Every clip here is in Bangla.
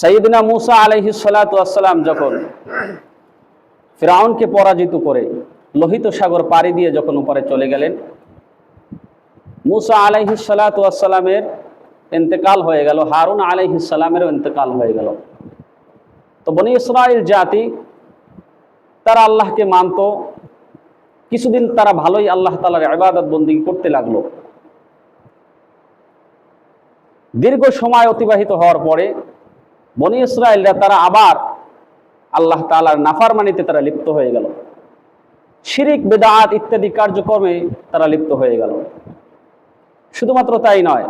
সৈয়দিনা মুসা আলহি সালাতাম যখন ফেরাউনকে পরাজিত করে লোহিত সাগর পাড়ি দিয়ে যখন উপরে চলে গেলেন, মুসা আলাইহি সালাতামের ইন্তেকাল হয়ে গেল, হারুন আলাইহি সালামেরও ইন্তেকাল হয়ে গেল। তো বনি ইসরায়েল জাতি তারা আল্লাহকে মানত, কিছুদিন তারা ভালোই আল্লাহ তালার ইবাদত বন্দী করতে লাগল। দীর্ঘ সময় অতিবাহিত হওয়ার পরে বনি ইসরায়েলরা তারা আবার আল্লাহ তালার নাফারমানিতে তারা লিপ্ত হয়ে গেল। শিরিক, বেদাত ইত্যাদি কার্যক্রমে তারা লিপ্ত হয়ে গেল। শুধুমাত্র তাই নয়,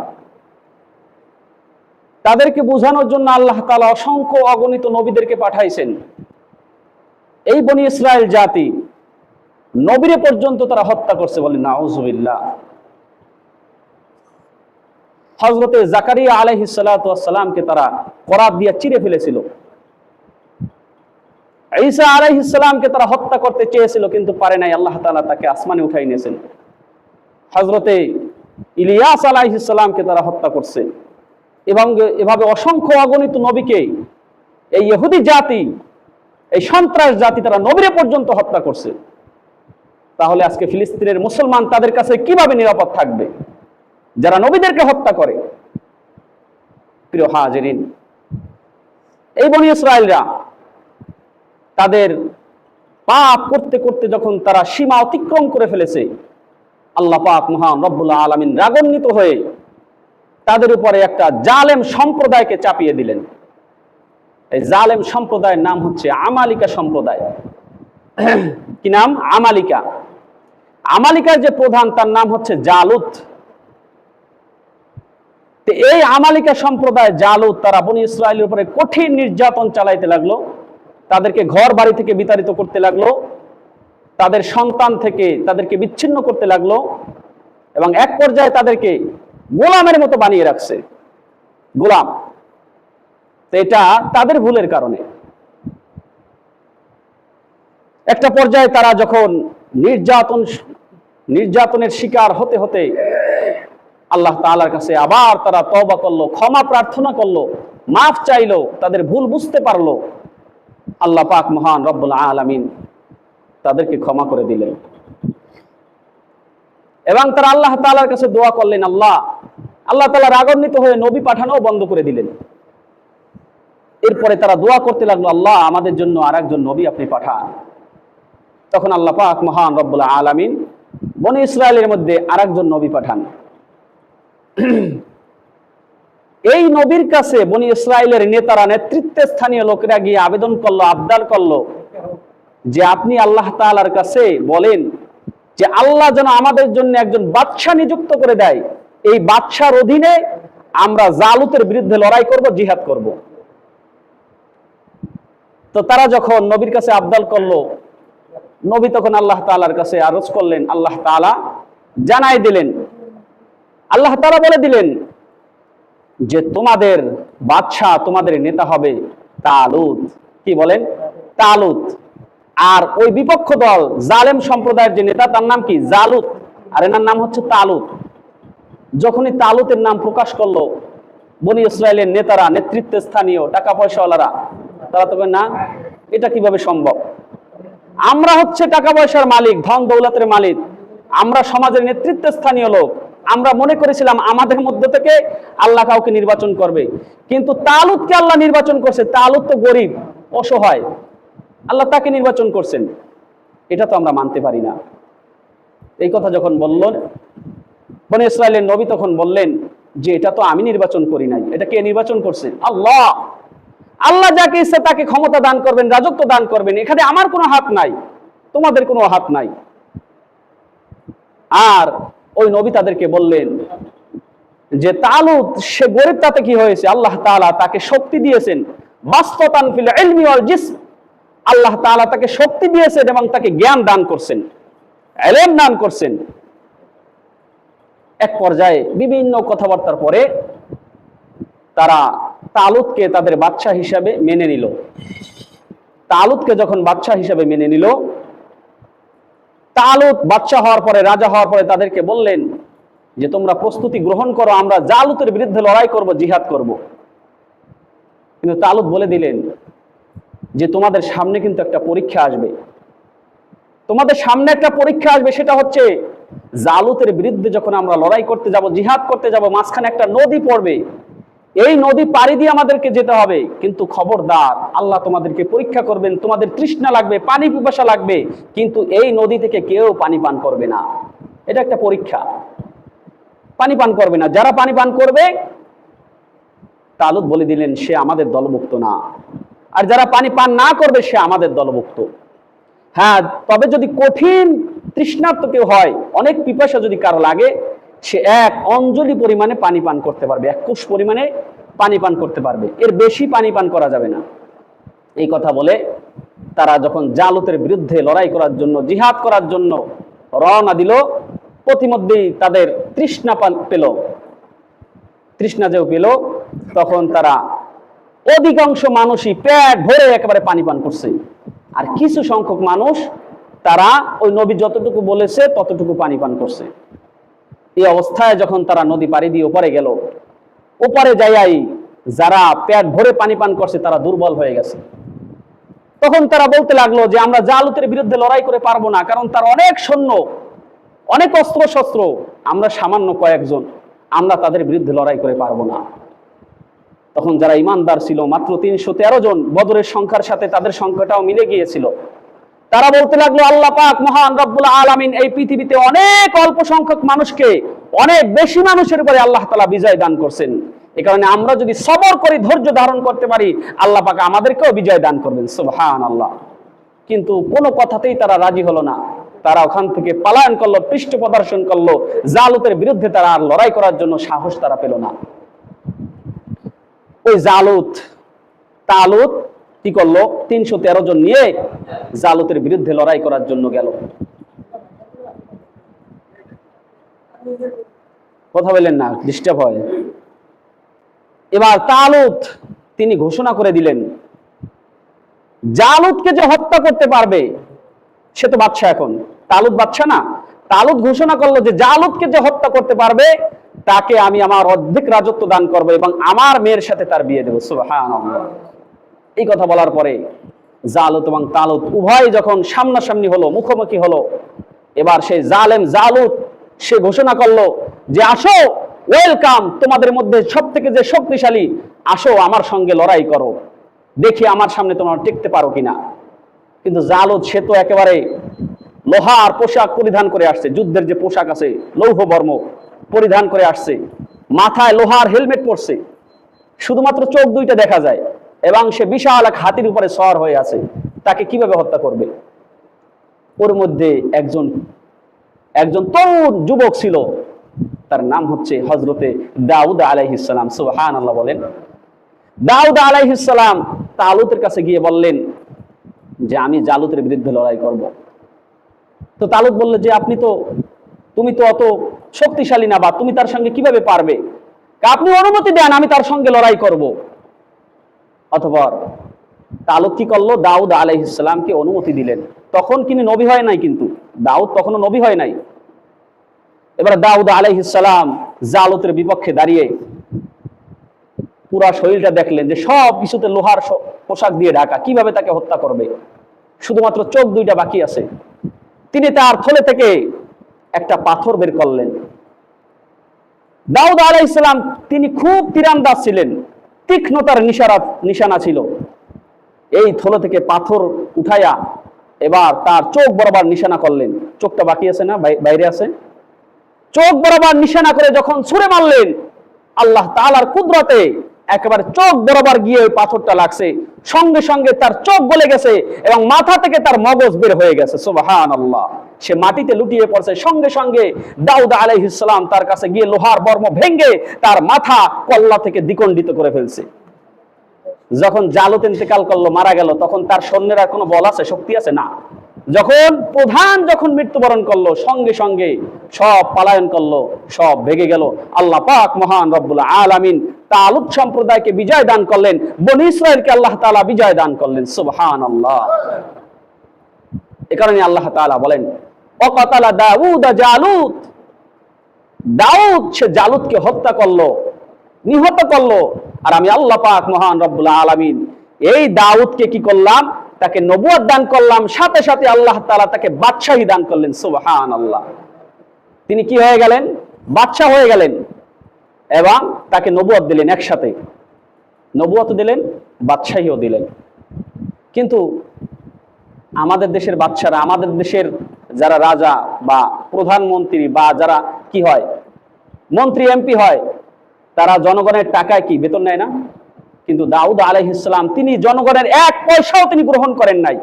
তাদেরকে বোঝানোর জন্য আল্লাহ তালা অসংখ্য অগণিত নবীদেরকে পাঠাইছেন। এই বনি ইসরায়েল জাতি নবীরে পর্যন্ত তারা হত্যা করছে বলে নাউজুবিল্লাহ। হজরতে জাকারিয়া আলহি সালাতামকে তারা করাত দিয়া চিরে ফেলেছিল। ঈসা আলহি সালামকে তারা হত্যা করতে চেয়েছিল, কিন্তু পারে নাই। আল্লাহ তালা তাকে আসমানে উঠাই নিয়েছেন। হজরতে ইলিয়াস আলাইহি সালামকে তারা হত্যা করছে। এবং এভাবে অসংখ্য অগণিত নবীকে, এই ইহুদি জাতি, এই সন্ত্রাস জাতি তারা নবীরে পর্যন্ত হত্যা করছে। তাহলে আজকে ফিলিস্তিনের মুসলমান তাদের কাছে কীভাবে নিরাপদ থাকবে? যারা নবীদেরকে হত্যা করে। প্রিয় হাজরিন, এই বনি ইসরায়েলরা তাদের পাপ করতে করতে যখন তারা সীমা অতিক্রম করে ফেলেছে, আল্লাহ পাক মহান রব্বুল্লাহ আলমিন রাগান্বিত হয়ে তাদের উপরে একটা জালেম সম্প্রদায়কে চাপিয়ে দিলেন। এই জালেম সম্প্রদায়ের নাম হচ্ছে আমালিকা সম্প্রদায়। কি নাম? আমালিকা। আমালিকার যে প্রধান, তার নাম হচ্ছে জালুত। তো এই আমালিকা সম্প্রদায় জালুত তারা বনি ইসরায়েলের উপরে কঠিন নির্যাতন চালাইতে লাগল, তাদেরকে ঘর বাড়ি থেকে বিতাড়িত করতে লাগল, তাদের সন্তান থেকে তাদেরকে বিচ্ছিন্ন করতে লাগল এবং এক পর্যায়ে তাদেরকে গোলামের মতো বানিয়ে রাখছে। গোলাম। তো এটা তাদের ভুলের কারণে। একটা পর্যায়ে তারা যখন নির্যাতন, নির্যাতনের শিকার হতে হতে আল্লাহ তালার কাছে আবার তারা তবা করল, ক্ষমা প্রার্থনা করল, মাফ চাইলো, তাদের ভুল বুঝতে পারল। আল্লাহ পাক মহান রব্বুল আলমিন তাদেরকে ক্ষমা করে দিলেন। এবং তারা আল্লাহ তালার কাছে দোয়া করলেন, আল্লাহ আল্লাহ তালা রাগান্বিত হয়ে নবী পাঠানো বন্ধ করে দিলেন। এরপরে তারা দোয়া করতে লাগল, আল্লাহ, আমাদের জন্য আর একজন নবী আপনি পাঠান। তখন আল্লাহ পাক মহান রব্বুল্লাহ আলমিন বনি ইসরায়েলের মধ্যে আর একজন নবী পাঠান। এই নবীর কাছে বনি ইসরায়েলের নেতারা, নেতৃত্বে স্থানীয় লোকেরা গিয়ে আবেদন করল, আবদার করল যে আপনি আল্লাহ তালার কাছে বলেন যে আল্লাহ যেন আমাদের জন্য একজন বাদশাহ নিযুক্ত করে দেয়। এই বাদশার অধীনে আমরা জালুতের বিরুদ্ধে লড়াই করব, জিহাদ করব। তো তারা যখন নবীর কাছে আবদাল করল, নবী তখন আল্লাহ তালার কাছে আরজ করলেন, আল্লাহ তালা জানাই দিলেন আল্লাহ তালা বলে দিলেন যে তোমাদের বাদশাহ তোমাদের নেতা হবে তালুত। কি বলেন? তালুত। আর ওই বিপক্ষ দল, জালেম সম্প্রদায়ের যে নেতা, তার নাম কি? জালুত। আর এনার নাম হচ্ছে তালুত। যখনই তালুতের নাম প্রকাশ করল, বনি ইসরায়েলের নেতারা, নেতৃত্ব স্থানীয় টাকা পয়সাওয়ালারা তারা তবে না, এটা কীভাবে সম্ভব? আমরা হচ্ছে টাকা পয়সার মালিক ধন দৌলতের মালিক। আমরা সমাজের নেতৃত্ব স্থানীয় লোক। আমরা মনে করেছিলাম আমাদের মধ্যে থেকে আল্লাহ কাউকে নির্বাচন করবে। কিন্তু তালুতকে আল্লাহ নির্বাচন করছে। তালুত তো গরিব, অসহায়। আল্লাহ তাকে নির্বাচন করছেন। এটা তো আমরা মানতে পারি না। এই কথা যখন বললেন, বনে ইসরায়েলের নবী তখন বললেন যে, এটা তো আমি নির্বাচন করি নাই। এটা কে নির্বাচন করছে? আল্লাহ! আল্লাহ যাকে ইচ্ছে তাকে ক্ষমতা দান করবেন, রাজত্ব দান করবেন। এখানে আমার কোনো হাত নাই। তোমাদের কোনো হাত নাই। আর ওই নবী তাদেরকে বললেন যে তালুত সে গরিব তাতে কি হয়েছে? আল্লাহ তাআলা তাকে শক্তি দিয়েছেন। বাস্ততান ফিল ইলমি ওয়াল জিসম। আল্লাহ তাআলা তাকে শক্তি দিয়েছেন এবং তাকে জ্ঞান দান করছেন, এলেম দান করছেন। এক পর্যায়ে বিভিন্ন কথাবার্তার পরে তারা তালুতকে তাদের বাদশাহ হিসাবে মেনে নিল। তালুতকে যখন বাদশাহ হিসাবে মেনে নিল তালুত বাদশাহ হওয়ার পরে, রাজা হওয়ার পরে তাদেরকে বললেন যে, তোমরা প্রস্তুতি গ্রহণ করো, আমরা জালুতের বিরুদ্ধে লড়াই করব, জিহাদ করব। কিন্তু তালুত বলে দিলেন যে, তোমাদের সামনে কিন্তু একটা পরীক্ষা আসবে। তোমাদের সামনে একটা পরীক্ষা আসবে, সেটা হচ্ছে জালুতের বিরুদ্ধে যখন আমরা লড়াই করতে যাব, জিহাদ করতে যাব, মাঝখানে একটা নদী পড়বে। এই নদী পাড়ি দিয়ে আমাদেরকে যেতে হবে। কিন্তু খবরদার, আল্লাহ তোমাদেরকে পরীক্ষা করবেন, তোমাদের তৃষ্ণা লাগবে, পানি পিপাসা লাগবে, কিন্তু এই নদী থেকে কেউ পানি পান করবে না। এটা একটা পরীক্ষা। পানি পান করবে না। যারা পানি পান করবে তালুত বলে দিলেন, সে আমাদের দলভুক্ত না। আর যারা পানি পান না করবে, সে আমাদের দলভুক্ত হ্যাঁ তবে যদি কঠিন তৃষ্ণার্ত কেউ হয়, অনেক পিপাসা যদি কারও লাগে সে এক অঞ্জলি পরিমাণে পানি পান করতে পারবে, এক কোষ পরিমাণে পানি পান করতে পারবে। এর বেশি পানি পান করা যাবে না। এই কথা বলে তারা যখন জালুতের বিরুদ্ধে লড়াই করার জন্য, জিহাদ করার জন্য রওনা দিল প্রতিমধ্যেই তাদের তৃষ্ণা পেল। তৃষ্ণা যেও পেল, তখন তারা অধিকাংশ মানুষই পেট ভরে একেবারে পানি পান করছে। আর কিছু সংখ্যক মানুষ তারা ওই নবী যতটুকু বলেছে, ততটুকু পানি পান করছে। এই অবস্থায় যখন তারা নদী পাড়ি দিয়ে ওপারে গেল, ওপারে যাইয়াই যারা পেট ভরে পানি পান করছে, তারা দুর্বল হয়ে গেছে। তখন তারা বলতে লাগল যে, আমরা জালুতের বিরুদ্ধে লড়াই করে পারব না, কারণ তার অনেক সৈন্য, অনেক অস্ত্র শস্ত্র আমরা সামান্য কয়েকজন, আমরা তাদের বিরুদ্ধে লড়াই করে পারব না। তখন যারা ইমানদার ছিল, মাত্র তিনশো তেরো জন, বদরের সংখ্যার সাথে তাদের সংখ্যাটাও মিলে গিয়েছিল। তারা বলতে লাগল, আল্লাহ পাক মহান রব্বুল আলামিন এই পৃথিবীতে অনেক অল্প সংখ্যক মানুষকে অনেক বেশি মানুষের উপরে আল্লাহ তালা বিজয় দান করছেন। এ কারণে আমরা যদি সবর করি ধৈর্য ধারণ করতে পারি, আল্লাহ পাক আমাদেরকেও বিজয় দান করবেন সুবহান আল্লাহ কিন্তু কোনো কথাতেই তারা রাজি হলো না। তারা ওখান থেকে পালায়ন করল, পৃষ্ঠ প্রদর্শন করল, জালুতের বিরুদ্ধে তারা আর লড়াই করার জন্য সাহস তারা পেল না। ওই জালুত, তালুত কি করল? তিনশো তেরো জন নিয়ে জালুতের বিরুদ্ধে লড়াই করার জন্য গেল। কথা বললেন না ডিস্টার্ব হয়। এবার তালুত, তিনি ঘোষণা করে দিলেন, জালুতকে যে হত্যা করতে পারবে, সে তো বাচ্চা এখন। তালুত বাচ্চা না, তালুত ঘোষণা করল যে জালুতকে যে হত্যা করতে পারবে, তাকে আমি আমার অর্ধেক রাজত্ব দান করব এবং আমার মেয়ের সাথে তার বিয়ে দেবো। সুবহানাল্লাহ। এই কথা বলার পরে জালুত এবং তালুত উভয় যখন সামনাসামনি হলো, মুখোমুখি হলো, এবার সেই জালেম জালুত, সে ঘোষণা করল যে, আসো, ওয়েলকাম, তোমাদের মধ্যে সব থেকে যে শক্তিশালী, আসো আমার সঙ্গে লড়াই করো। দেখি আমার সামনে তোমরা টিকতে পারো কিনা। কিন্তু জালুত, সে তো একেবারে লোহার পোশাক পরিধান করে আসছে, যুদ্ধের যে পোশাক আছে, লৌহ বর্ম পরিধান করে আসছে, মাথায় লোহার হেলমেট পরছে। শুধুমাত্র চোখ দুইটা দেখা যায়। এবং সে বিশাল এক হাতির উপরে সওয়ার হয়ে আছে। তাকে কীভাবে হত্যা করবে? ওর মধ্যে একজন একজন তরুণ যুবক ছিল। তার নাম হচ্ছে হজরতে দাউদ আলাইহিসালাম সুবহান আল্লাহ বলেন। দাউদ আলাইহিসালাম তালুতের কাছে গিয়ে বললেন যে, আমি জালুতের বিরুদ্ধে লড়াই করব। তো তালুত বলল যে, আপনি তো, তুমি তো অত শক্তিশালী না বা তুমি তার সঙ্গে কীভাবে পারবে? আপনি অনুমতি দেন, আমি তার সঙ্গে লড়াই করব। অথবা তালুক কি করল? দাউদ আলাইহিসালামকে অনুমতি দিলেন। তখন তিনি নবী হয় নাই কিন্তু? দাউদ তখনও নবী হয় নাই। এবার দাউদ আলাইহিসালাম জালুতের বিপক্ষে দাঁড়িয়ে পুরা শরীরটা দেখলেন যে সব কিছুতে লোহার পোশাক দিয়ে ঢাকা। কীভাবে তাকে হত্যা করবে? শুধুমাত্র চোখ দুইটা বাকি আছে। তিনি তার থলে থেকে একটা পাথর বের করলেন। দাউদ আলাই ইসলাম তিনি খুব তীরান্দাজ ছিলেন। তীক্ষ্ণতার নিশারা নিশানা ছিল। এই থলো থেকে পাথর উঠাইয়া এবার তার চোখ বরাবর নিশানা করলেন। চোখটা বাকি আছে না? বাইরে আছে? চোখ বরাবর নিশানা করে যখন ছুড়ে মারলেন, আল্লাহ তালার কুদরতে একেবারে চোখ বরাবর গিয়ে ওই পাথরটা লাগছে। সঙ্গে সঙ্গে তার চোখ গলে গেছে এবং মাথা থেকে তার মগজ বের হয়ে গেছে। সুবহান আল্লাহ সে মাটিতে লুটিয়ে পড়ছে। সঙ্গে সঙ্গে দাউদ আলাইহিসসালাম তার কাছে গিয়ে লোহার বর্ম ভেঙ্গে তার মাথা কল্লা থেকে দ্বিখণ্ডিত করে ফেলছে। যখন জালত ইন্তেকাল করল, মারা গেল, তখন তার সৈন্যের কোনো বল আছে? শক্তি আছে? না। যখন প্রধান যখন মৃত্যুবরণ করল, সঙ্গে সঙ্গে সব পালায়ন করল, সব ভেগে গেল। আল্লাহ পাক মহান রব্বুল আলামিন তালুক সম্প্রদায়কে বিজয় দান করলেন, বনি ইসরায়েলকে আল্লাহ তাআলা বিজয় দান করলেন সুবহান আল্লাহ এ কারণে আল্লাহ তাআলা বলেন অকতালা দাউদ জালুত দাউদ সে জালুতকে হত্যা করল, নিহত করল। আর আমি আল্লাহ পাক মহান রব্বুল আলামিন এই দাউদকে কি করলাম? তাকে নবুয়ত দান করলাম, সাথে সাথে আল্লাহ তাআলা তাকে বাদশাহী দান করলেন সুবহান আল্লাহ তিনি কি হয়ে গেলেন? বাদশাহ হয়ে গেলেন এবং তাকে নবুয়ত দিলেন একসাথে। নবুয়ত দিলেন, বাদশাহীও দিলেন। কিন্তু আমাদের দেশের বাচ্চারা আমাদের দেশের যারা রাজা বা প্রধানমন্ত্রী বা যারা কি হয়, মন্ত্রী, এমপি হয়, তারা জনগণের টাকায় কি বেতন নেয় না? কিন্তু দাউদ আলাইহিসসালাম তিনি জনগণের এক পয়সাও তিনি গ্রহণ করেন নাই।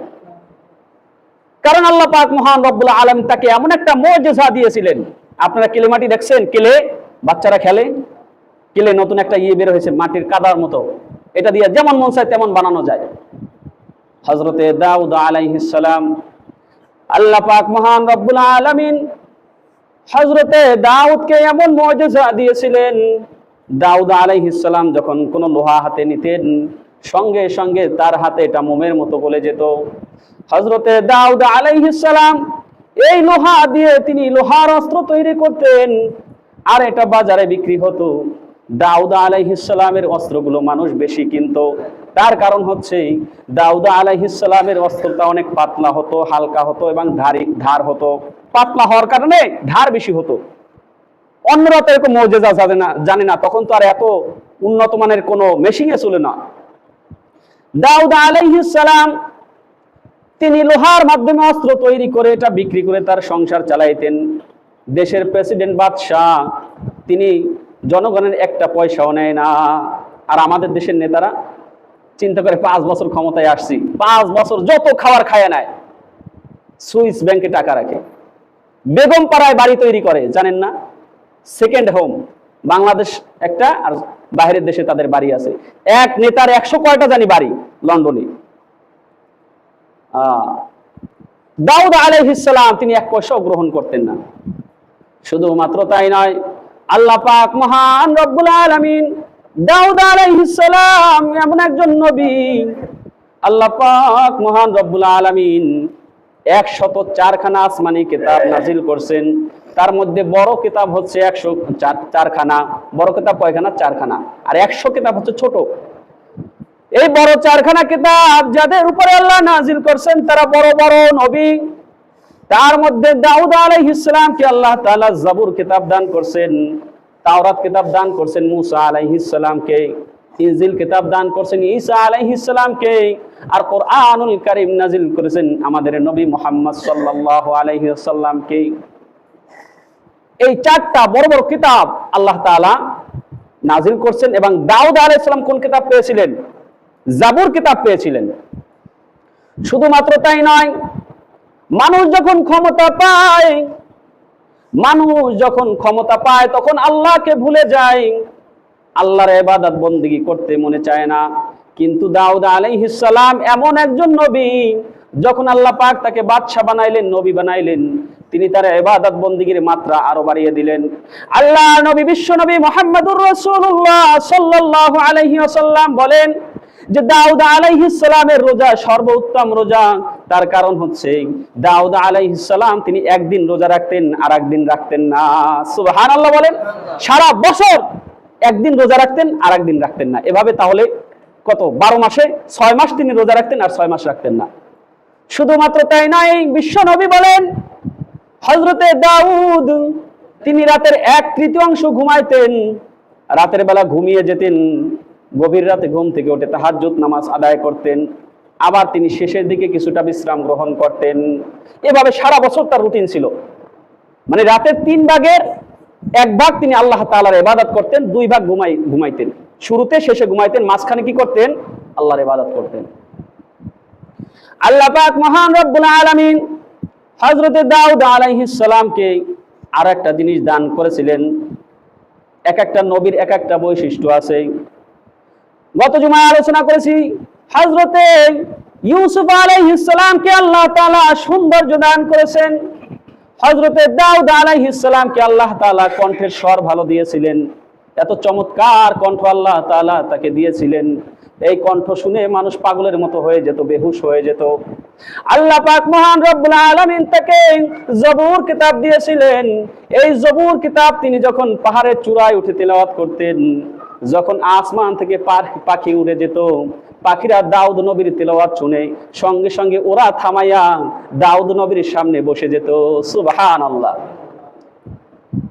কারণ আল্লাহ পাক মহান রব্বুল আলম তাকে এমন একটা মর্যাদা দিয়েছিলেন। আপনারা কেলেমাটি দেখছেন? কেলে? বাচ্চারা খেলে? কেলে নতুন একটা ইয়ে বের হয়েছে, মাটির কাদার মতো। এটা দিয়ে যেমন মন চায় তেমন বানানো যায়। হজরতে দাউদ আলাইহিসসালাম আল্লাহ পাক মহান রব্বুল আলামিন হজরতে দাউদকে এমন মর্যাদা দিয়েছিলেন দাউদ আলাইহিসসালাম যখন কোনো লোহা হাতে নিতেন সঙ্গে সঙ্গে তার হাতে এটা মোমের মতো বলে যেত। হজরতে দাউদ আলাইহিসসালাম এই লোহা দিয়ে তিনি লোহার অস্ত্র তৈরি করতেন আর এটা বাজারে বিক্রি হতো। দাউদ আলাইহিসসালামের অস্ত্রগুলো মানুষ বেশি কিনতো। তার কারণ হচ্ছে দাউদ আলাইহিসসালামের অস্ত্রটা অনেক পাতলা হতো, হালকা হতো এবং ধারি ধার হতো। পাতলা হওয়ার কারণে ধার বেশি হতো। অন্যরা তো এরকম মৌজেজা জানে না জানে না, তখন তো আর এত উন্নত মানের কোনো মেশিনে চলে না। দাউদ আলাইহিসসালাম তিনি লোহার মাধ্যমে অস্ত্র তৈরি করে এটা বিক্রি করে তার সংসার চালাইতেন। দেশের প্রেসিডেন্ট বাদশাহ, তিনি জনগণের একটা পয়সাও নেয় না। আর আমাদের দেশের নেতারা চিন্তা করে পাঁচ বছর ক্ষমতায় আসছি, পাঁচ বছর যত খাবার খায় নেয়, সুইস ব্যাংকে টাকা রাখে। বেগম পাড়ায় বাড়ি তৈরি করে, জানেন না? সেকেন্ড হোম বাংলাদেশ একটা আর বাইরের দেশে তাদের বাড়ি আছে। এক নেতার একশো কয়টা জানি বাড়ি? লন্ডনে। দাউদ আলাইহিসসালাম তিনি এক পয়সাও গ্রহণ করতেন না। শুধুমাত্র তাই নয়, আল্লাহ পাক মহান রব্বুল আলামিন দাউদ আলাইহিসসালাম এমন একজন নবী। আল্লাহ পাক মহান রব্বুল আলামিন একশত চারখানা আসমানি কিতাব নাজিল করছেন। তার মধ্যে বড় কিতাব হচ্ছে একশো চার, চারখানা, বড় কিতাব কয়খানা? চারখানা। আর একশো কিতাব হচ্ছে ছোট। এই বড় চারখানা কিতাব যাদের উপরে আল্লাহ নাজিল করছেন, তারা বড় বড় নবী। তার মধ্যে দাউদ আলাইহিস সালামকে আল্লাহ তাআলা জাবুর কিতাব দান করছেন, তাওরাত কিতাব দান করছেন মুসা আলাইহিস সালামকে। ইনজিল কিতাব দান করছেন ঈসা আলাইহিস সালামকে। আর কোরআনুল কারীম নাজিল করেছেন আমাদের নবী মুহাম্মদ সাল্লাল্লাহু আলাইহি ওয়াসাল্লামকে। এই চারটা বড় বড় কিতাব আল্লাহ তাআলা নাজিল করছেন এবং দাউদ আলাইহিস কোন কিতাব পেয়েছিলেন? জাবুর কিতাব পেয়েছিলেন। শুধুমাত্র তাই নয়, মানুষ যখন ক্ষমতা পায়, মানুষ যখন ক্ষমতা পায় তখন আল্লাহকে ভুলে যায়। আল্লাহর ইবাদত বন্দিগি করতে মনে চায় না। কিন্তু দাউদ আলাইহিস সালাম এমন একজন নবী, যখন আল্লাহ পাক তাকে বাদশাহ বানাইলেন, নবী বানাইলেন, তিনি তার ইবাদত বন্দিগির মাত্রা আরও বাড়িয়ে দিলেন। আল্লাহ নবী, বিশ্ব নবী মোহাম্মদুর রাসূলুল্লাহ সাল্লাল্লাহু আলাইহি ওয়াসাল্লাম বলেন যে দাউদ আলাইহিস সালামের রোজা সর্বোত্তম রোজা। তার কারণ হচ্ছে দাউদ আলাইহিস সালাম তিনি একদিন রোজা রাখতেন আর একদিন রাখতেন না। সুবহানাল্লাহ বলেন, সারা বছর একদিন রোজা রাখতেন আর একদিন রাখতেন না। এভাবে তাহলে কত? বারো মাসে? ছয় মাস তিনি রোজা রাখতেন আর ছয় মাস রাখতেন না। শুধুমাত্র তাই নয় বিশ্ব নবী বলেন হজরতে দাউদ, তিনি রাতের এক তৃতীয়াংশ ঘুমাইতেন, রাতের বেলা ঘুমিয়ে যেতেন, গভীর রাতে ঘুম থেকে উঠে তাহাজ্জুদ নামাজ আদায় করতেন, আবার তিনি শেষের দিকে কিছুটা বিশ্রাম গ্রহণ করতেন। এভাবে সারা বছর তার রুটিন ছিল। মানে রাতের তিন ভাগের এক ভাগ তিনি আল্লাহ তাআলার ইবাদত করতেন, দুই ভাগ ঘুমাই ঘুমাইতেন। শুরুতে, শেষে ঘুমাইতেন, মাঝখানে কি করতেন? আল্লাহর ইবাদত করতেন। আল্লাহ পাক মহান রব্বুল আলামিন হযরতে দাউদ আলাইহিস সালামকে আর একটা জিনিস দান করেছিলেন। এক একটা নবীর এক একটা বৈশিষ্ট্য আছে। গত জুমায় আলোচনা করেছি, হযরতে ইউসুফ আলাইহিস সালামকে আল্লাহ তাআলা সৌন্দর্য দান করেছেন। হযরতে দাউদ আলাইহিস সালামকে আল্লাহ তাআলা কণ্ঠের স্বর ভালো দিয়েছিলেন। এত চমৎকার কণ্ঠ আল্লাহ তাআলা তাকে দিয়েছিলেন। এই কণ্ঠ শুনে মানুষ পাগলের মতো হয়ে যেত, বেহুশ হয়ে যেত। আল্লাহ পাক মহান রব্বুল আলামিন তাকে জবুর কিতাব দিয়েছিলেন। এই জবুর কিতাব তিনি যখন পাহাড়ের চূড়ায় উঠে তেলাওয়াত করতেন, যখন আসমান থেকে পাখি উড়ে যেত পাখিরা দাউদ নবীর তেলাওয়াত শুনে সঙ্গে সঙ্গে ওরা থামাইয়া দাউদ নবীর সামনে বসে যেত। সুবহান আল্লাহ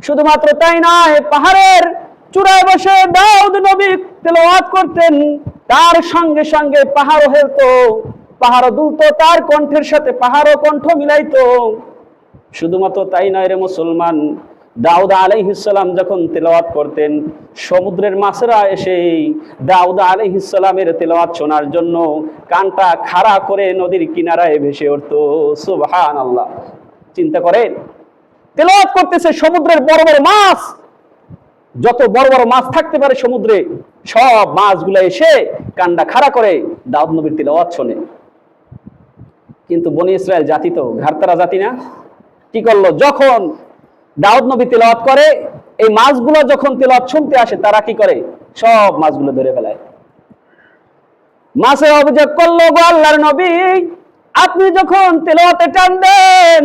শুধুমাত্র তাই নয়, পাহাড়ের চূড়ায় বসে দাউদ নবী তেলাওয়াত করতেন। তার সঙ্গে সঙ্গে পাহাড় হেলতো পাহাড় দুলতো, তার কণ্ঠের সাথে পাহাড়ও কণ্ঠ মিলাইতো। শুধুমাত্র তাই নয় রে মুসলমান দাউদ আলাইহিসাল্লাম যখন তেলাওয়াত করতেন, সমুদ্রের মাছেরা এসে দাউদ আলাইহিসাল্লামের তেলাওয়াত শোনার জন্য কানটা খাড়া করে নদীর কিনারায় ভেসে উঠতো। সুবহান আল্লাহ চিন্তা করেন, তেলাওয়াত করতেছে সমুদ্রের বড় বড় মাছ। যত বড় বড় মাছ থাকতে পারে সমুদ্রে, সব মাছগুলো এসে কান্ডা খাড়া করে দাউদ নবীর তেলাওয়াত শোনে। কিন্তু বনি ইসরায়েল জাতি তো ঘাড়তারা জাতি না। কি করল? যখন দাউদ নবী তেলাওয়াত করে, এই মাছগুলো যখন তেলাওয়াত শুনতে আসে, তারা কি করে? সব মাছগুলো ধরে ফেলায়। মাছে অভিযোগ করল, গো আল্লাহর নবী, আপনি যখন তেলাওয়াতে টান দেন,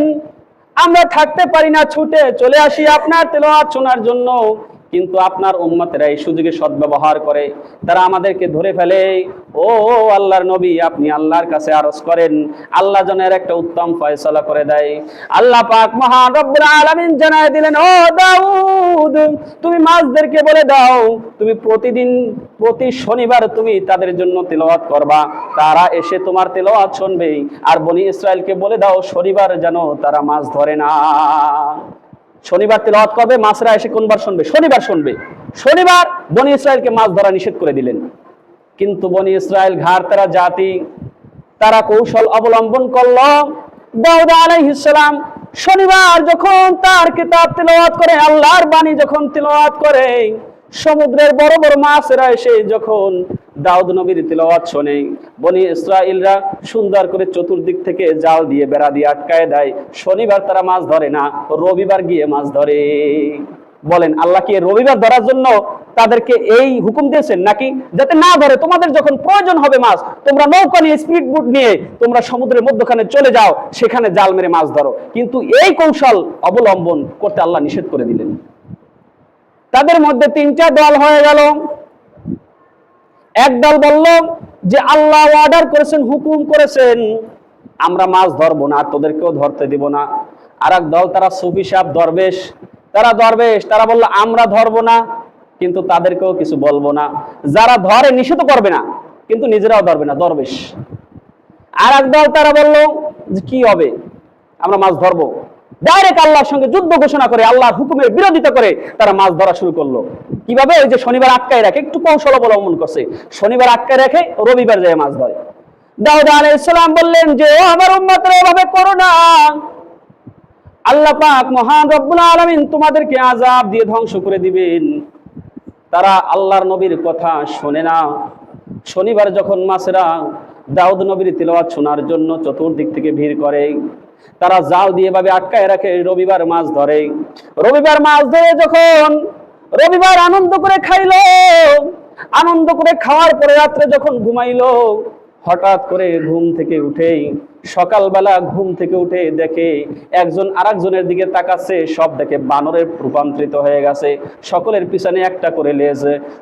আমরা থাকতে পারি না, ছুটে চলে আসি আপনার তেলাওয়াত শোনার জন্য। কিন্তু আপনার উম্মতেরা এই সুযোগে সদ্ব্যবহার করে। তারা আমাদেরকে ধরে ফেলে, ও আল্লাহর নবী, আপনি আল্লাহর কাছে আরজ করেন। আল্লাহ জনের একটা উত্তম ফয়সালা করে দেয়। আল্লাহ পাক মহান রব্বুল আলামিন জানায় দিলেন, ও দাউদ, তুমি মাছদেরকে বলে দাও, তুমি প্রতিদিন, প্রতি শনিবার তুমি তাদের জন্য তেলাওয়াত করবা। তারা এসে তোমার তেলাওয়াত শুনবে। আর বনি ইসরায়েলকে বলে দাও, শনিবার যেন তারা মাছ ধরে না। শনিবার তেলাওয়াত করবে, মাছরা এসে কোনবার শুনবে? শনিবার শুনবে। শনিবার বনি ইসরায়েলকে মাছ ধরা নিষেধ করে দিলেন। কিন্তু বনি ইসরায়েল ঘাড় তারা জাতি, তারা কৌশল অবলম্বন করল। দাউদ আলাইহিসালাম শনিবার যখন তার কিতাব তেলাওয়াত করে, আল্লাহর বাণী যখন তেলাওয়াত করে সমুদ্রের বড় বড় মাছেরা এসে যখন দাউদ নবীর তেলাওয়াত শোনে, বনি ইসরাইলরা সুন্দর করে চতুর্দিক থেকে জাল দিয়ে বেড়া দিয়ে আটকায় দেয়। শনিবার তারা মাছ ধরে না, রবিবার গিয়ে মাছ ধরে। বলেন, আল্লাহ কি রবিবার ধরার জন্য তাদেরকে এই হুকুম দিয়েছেন নাকি? যাতে না ধরে, তোমাদের যখন প্রয়োজন হবে মাছ, তোমরা নৌকা নিয়ে, স্পিড বুট নিয়ে তোমরা সমুদ্রের মধ্যখানে চলে যাও, সেখানে জাল মেরে মাছ ধরো। কিন্তু এই কৌশল অবলম্বন করতে আল্লাহ নিষেধ করে দিলেন। তাদের মধ্যে তিনটা দল হয়ে গেল। এক দল বলল যে আল্লাহ অর্ডার করেছেন, হুকুম করেছেন, আমরা মাছ ধরবো না, আর তোদেরকেও ধরতে দিব না। আর দল, তারা সুফি সাহ দরবেশ, তারা দরবেশ, তারা বলল, আমরা ধরবো না, কিন্তু তাদেরকেও কিছু বলব না। যারা ধরে নিষেধ করবে না, কিন্তু নিজেরাও ধরবে না, দরবেশ। আর এক দল, তারা বলল যে, কি হবে? আমরা মাছ ধরবো। ডাইরেক্ট আল্লাহর সঙ্গে যুদ্ধ ঘোষণা করে, আল্লাহর হুকুমের বিরোধিতা করে তারা মাছ ধরা শুরু করল। কীভাবে? ওই যে শনিবার আটকায় রাখে, একটু কৌশল অবলম্বন করছে। শনিবার আটকায় রাখে রবিবার যায় মাছ ধরে। দাউদ আলাইসালাম বললেন যে, ও আমার এভাবে করো না। আল্লাহ পাক মহান রব্বুল তোমাদেরকে আযাব দিয়ে ধ্বংস করে দিবেন। তারা আল্লাহর নবীর কথা শোনে না। শনিবার যখন মাছেরা দাউদ নবীর তিলাওয়াত শোনার জন্য চতুর্দিক থেকে ভিড় করে তারা জাল দিয়ে ভাবে আটকায় রাখে, রবিবার মাছ ধরে। রবিবার মাছ ধরে যখন, রবিবার আনন্দ করে খাইল, আনন্দ করে খাওয়ার পরে রাত্রে যখন ঘুমাইল, হঠাৎ করে ঘুম থেকে উঠেই সকালবেলা ঘুম থেকে উঠে দেখে একজন আরেকজনের দিকে তাকাচ্ছে, সব দেখে বানরে রূপান্তরিত হয়ে গেছে। সকলের পিছনে একটা করে লেজ।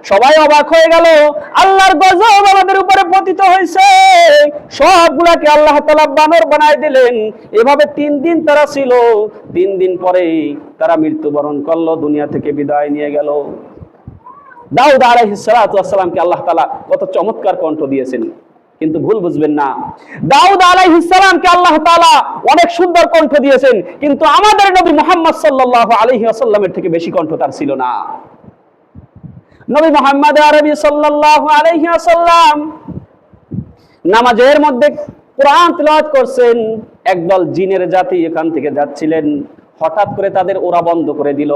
সবাই অবাক হয়ে গেল, আল্লাহর গজব আমাদের উপরে পতিত হয়েছে। সবগুলাকে আল্লাহ তালা বানর বানায় দিলেন। এভাবে তিন দিন তারা ছিল। তিন দিন পরেই তারা মৃত্যুবরণ করল, দুনিয়া থেকে বিদায় নিয়ে গেল। দাউদ আলাইহিস সালাতু আল্লাহ তাআলা কত চমৎকার কণ্ঠ দিয়েছেন। কিন্তু ভুল বুঝবেন না। দাউদ আলাইহিস সালামকে আল্লাহ তাআলা অনেক সুন্দর কণ্ঠ দিয়েছেন, কিন্তু আমাদের নবী মুহাম্মদ সাল্লাল্লাহু আলাইহি ওয়াসাল্লামের থেকে বেশি কণ্ঠ তার ছিল না। নবী মুহাম্মদ আরবি সাল্লাল্লাহু আলাইহি ওয়াসাল্লাম নামাজের মধ্যে কোরআন তেলাওয়াত করছেন, একদল জিনের জাতি এখান থেকে যাচ্ছিলেন, হঠাৎ করে তাদের ওরা বন্ধ করে দিল।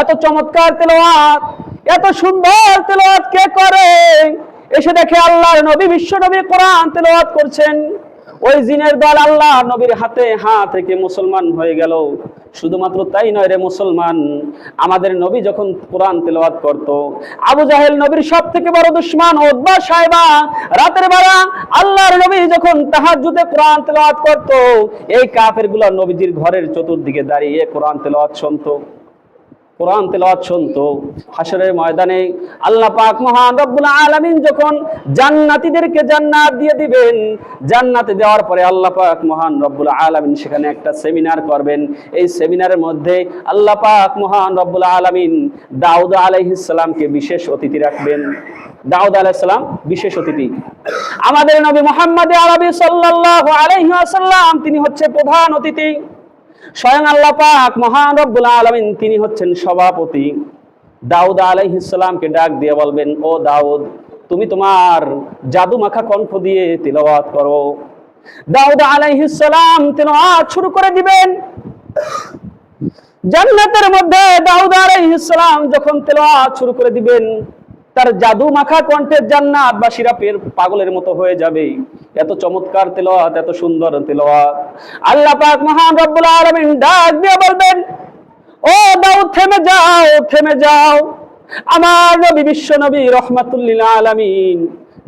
এত চমৎকার তেলাওয়াত, এত সুন্দর তেলাওয়াত কে করে? এসে দেখে আল্লাহর নবী, বিশ্ব নবী কোরআন তেলাওয়াত করছেন। ওই জিনের দল আল্লাহ নবীর হাতে হাত রেখে মুসলমান হয়ে গেল। শুধুমাত্র তাই নয় রে মুসলমান, আমাদের নবী যখন কোরআন তেলাওয়াত করত, আবু জাহেল নবীর সব থেকে বড় দুশ্মন ওদবা সাহেবা, রাতের বেলা আল্লাহর নবী যখন তাহার তাহাজ্জুদে কোরআন তেলাওয়াত করত, এই কাফেরগুলা নবীজির ঘরের চতুর্দিকে দাঁড়িয়ে কোরআন তেলাওয়াত শুনতো। কোরআন তেলাওয়াত শুনতো হাসরের ময়দানে আল্লাহ পাক মহান রব্বুল আলামিন যখন জান্নাতীদেরকে জান্নাত দিয়ে দিবেন, জান্নাতে দেওয়ার পরে আল্লাহ পাক মহান রব্বুল আলামিন সেখানে একটা সেমিনার করবেন। এই সেমিনারের মধ্যে আল্লাহ পাক মহান রব্বুল আলামিন দাউদ আলাইহিস বিশেষ অতিথি রাখবেন। দাউদ আলাইহিস সালাম বিশেষ অতিথি। আমাদের নবী মুহাম্মদ আরবি সাল্লাল্লাহু আলাইহি তিনি হচ্ছে প্রধান অতিথি। স্বয়ং আল্লাহ পাক মহান রব্বুল আলামিন তিনি হচ্ছেন সভাপতি। দাউদ আলাইহিস সালামকে ডাক দিয়ে বলবেন, ও দাউদ, তুমি তোমার জাদু মাখা কণ্ঠ দিয়ে তিলাওয়াত করো। দাউদ আলাইহিস সালাম তিলাওয়াত শুরু করে দিবেন। জান্নাতের মধ্যে দাউদ আলাইহিস সালাম যখন তেলাওয়াত শুরু করে দিবেন তার জাদু মাখা কণ্ঠের জান্নাতবাসীরা পের পাগলের মতো হয়ে যাবে। এত চমৎকার তেলাওয়াত, এত সুন্দর তেলাওয়াত। আল্লাহ পাক মহান রব্বুল আলামিন ডাক দিয়ে বলবেন, ও দাউদ থেমে যাও থেমে যাও। আমার নবী বিশ্ব নবী রহমাতুল্লিল আলামিন,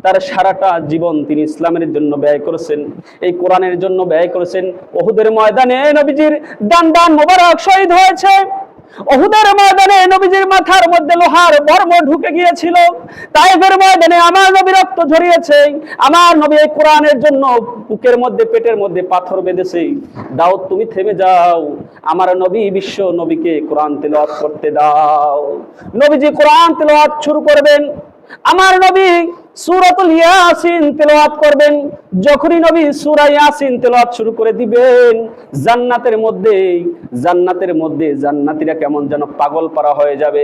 তার সারাটা জীবন তিনি ইসলামের জন্য ব্যয় করেছেন। এই কোরআনের জন্য ব্যয় করেছেন। ওহুদের ময়দানে নবীজির দান দান মোবারক শহীদ হয়েছে। ওহুদের ময়দানে নবীজির মাথার মধ্যে লোহার বর্ম ঢুকে গিয়েছিল। তাইফের ময়দানে আমার নবী রক্ত ঝরিয়েছে। আমার নবী এই কোরআনের জন্য বুকের মধ্যে, পেটের মধ্যে পাথর বেঁধেছে। দাউদ, তুমি থেমে যাও। আমার নবী বিশ্ব নবীকে কোরআন তেলাওয়াত করতে দাও। নবীজি কোরআন তেলাওয়াত শুরু করবেন। আমার নবী সূরাতুল ইয়াসিন তেলাওয়াত করবেন, যখনই নবী সূরা ইয়াসিন তেলাওয়াত শুরু করে দিবেন, জান্নাতের মধ্যে জান্নাতের মধ্যে জান্নাতীরা কেমন যেন পাগল পারা হয়ে যাবে,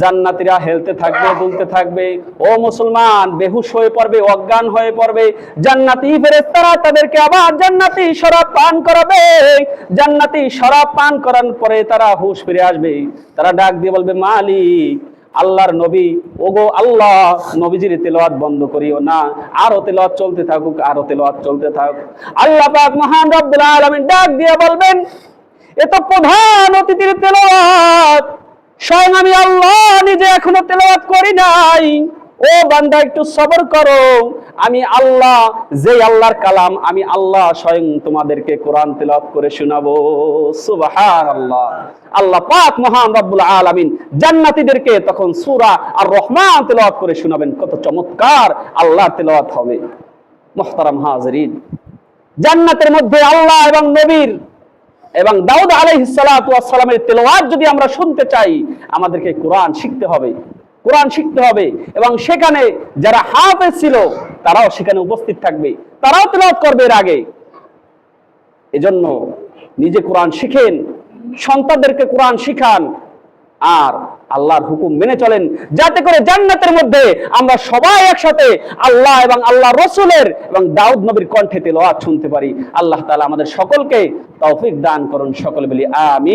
জান্নাতীরা হেলতে থাকবে, দুলতে থাকবে, ও মুসলমান, বেহুশ হয়ে পড়বে, অজ্ঞান হয়ে পড়বে, জান্নাতি ফেরেশতারা তাদেরকে আবার জান্নাতি শরাব পান করাবে, জান্নাতি শরাব পান করার পরে তারা হুশ ফিরে আসবে, তারা ডাক দিয়ে বলবে, মালিক আল্লাহর নবী, ওগো আল্লাহ, নবীজির তেলাওয়াত বন্ধ করিও না। আরও তেলাওয়াত চলতে থাকুক, আরও তেলাওয়াত চলতে থাকুক আল্লাহ পাক মহান রব্বুল আলামিন ডাক দিয়ে বলবেন, এ তো প্রধান অতিথির তেলাওয়াত। স্বয়ং আমি আল্লাহ নিজে এখনও তেলাওয়াত করি নাই। ও বান্দা, একটু সবর করো। আমি আল্লাহ যে আল্লাহর কালাম, আমি আল্লাহ স্বয়ং তোমাদেরকে কোরআন তেলাওয়াত করে শোনাবো। সুবহানাল্লাহ। আল্লাহ আল্লাহ পাক মহান রব্বুল আলামিন জান্নাতীদেরকে তখন সূরা আর রহমান তেলাওয়াত করে শোনাবেন। কত চমৎকার আল্লাহর তেলাওয়াত হবে। মুহতারাম হাজিরিন, জান্নাতের মধ্যে আল্লাহ এবং নবীর এবং দাউদ আলাইহিস সালাতু ওয়াস সালামের তেলাওয়াত যদি আমরা শুনতে চাই, আমাদেরকে কোরআন শিখতে হবে। কোরআন শিখতে হবে। এবং সেখানে যারা হাফেজ ছিল, তারাও সেখানে উপস্থিত থাকবে। তারাও তেলাওয়াত করবে এর আগে। এজন্য নিজে কোরআন শিখেন, সন্তানদেরকে কোরআন শিখান, আর আল্লাহর হুকুম মেনে চলেন। যাতে করে জান্নাতের মধ্যে আমরা সবাই একসাথে আল্লাহ এবং আল্লাহ রসুলের এবং দাউদ নবীর কণ্ঠে তেলাওয়াত শুনতে পারি। আল্লাহ তালা আমাদের সকলকে তৌফিক দান করুন সকলে বলি আমি